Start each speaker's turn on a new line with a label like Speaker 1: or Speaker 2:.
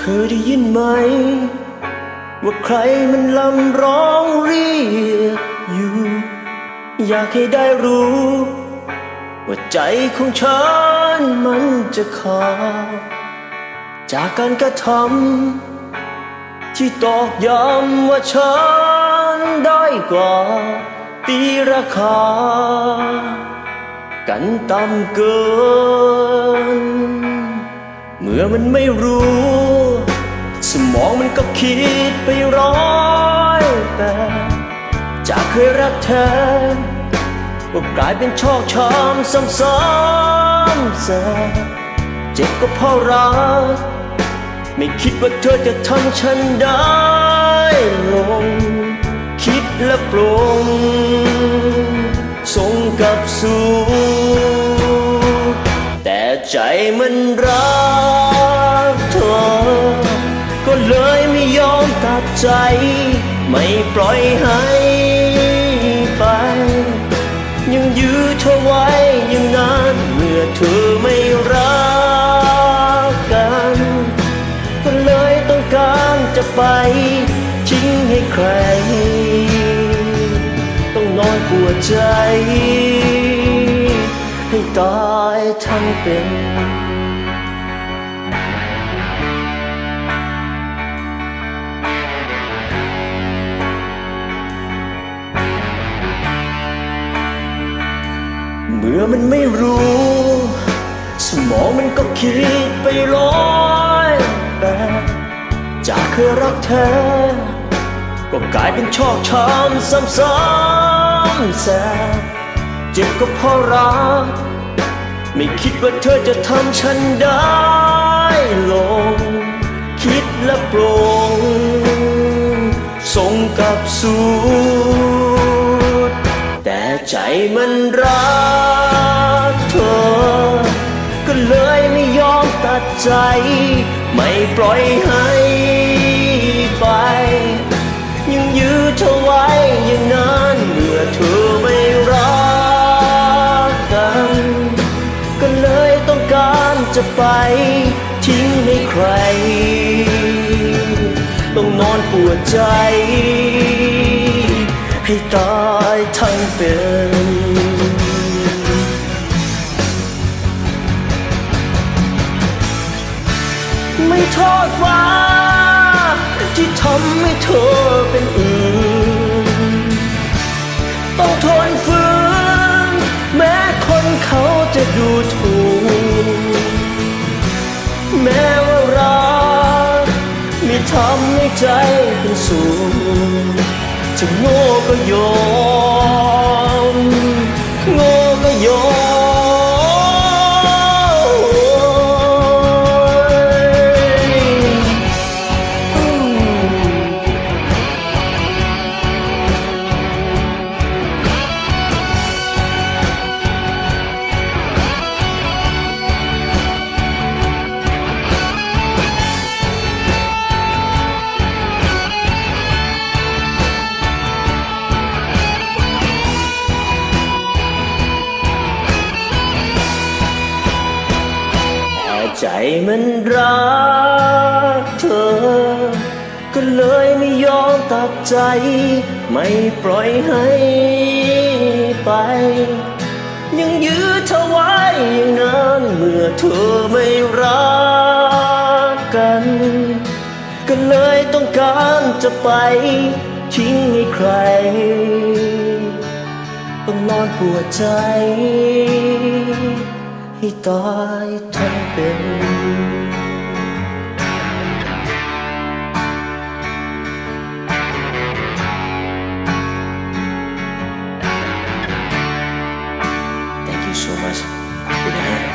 Speaker 1: ธอได้ยินไหม ว่าใครมันลำร้องเรียกอยู่ อยากให้ได้รู้ ว่าใจของฉันมันจะขาดจากการกระทำที่ตอกย้ำว่าฉันได้กว่า ตีราคา กันต่ำเกิน เมื่อมันไม่รู้ มองมันก็คิดไปร้อยแต่ จากเคยรักเธอ ก็กลายเป็นชอกช้ำซ้ำๆแสบเจ็บก็เพราะรัก ไม่คิดว่าเธอจะทำฉันได้ลง คิดและปลงส่งกับสู่แต่ใจมันรัก ใจ ไม่ปล่อยให้ไป ยังยื้อเธอไว้ย่างนั้นเมื่อเธอไม่รักกัน ก็เลยต้องการจะไปทิ้งให้ใคร ต้องนอนปวดใจ ให้ตายทั้งเป็น มื่อมันไม่รู้ สมองมันก็คิดไปร้อยแต่จากเคยรักเธอ ก็กลายเป็นชอกช้ำซ้ำๆแสบเจ็บก็เพราะรัก ไม่คิดว่าเธอจะทำฉันได้ลง คิดและปลงส่งกับสู่แต่ใจมันรัก ใจ ไม่ปล่อยให้ไป ยังยื้อเธอไว้อย่างนั้นเมื่อเธอไม่รักกัน ก็เลยต้องการจะไป ทิ้งให้ใคร ต้องนอนปวดใจ ให้ตายทั้งเป็น ไม่โทษฟ้าที่ทำให้เธอเป็นอื่น ต้องทนฝืนแม้คนเขาจะดูถูก แม้ว่ารักมีทำให้ใจเป็นสูงจะโง่ก็ยอ ใจมันรักเธอ ก็เลยไม่ยอมตัดใจ ไม่ปล่อยให้ไป ยังยื้อเธอไว้อย่างนั้นเมื่อเธอไม่รักกัน ก็เลยต้องการจะไป ทิ้งให้ใคร ต้องนอนปวดใจ ให้ตายทั้งเป็น Thank you so much.